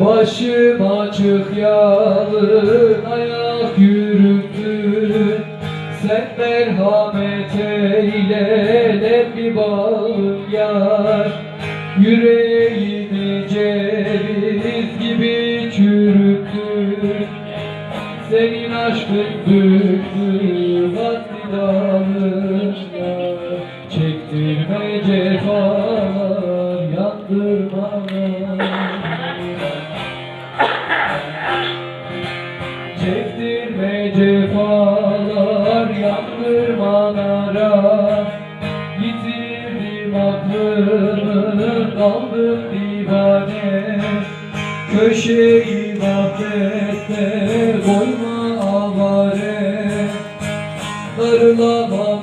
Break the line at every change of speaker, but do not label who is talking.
Başım açık yalın ayak yürüdün Sen merhamet eyle ne bir bağım yar. Yüreğimi ceviz gibi çürüttün. Senin aşkın büktü vakti dağılınca Çektirme cefalar yandırmalar Çektirme cefalar yandırmalara. Yitirdim aklımı kaldım divane. Köşeyi mahvette koyma avare. Darılamam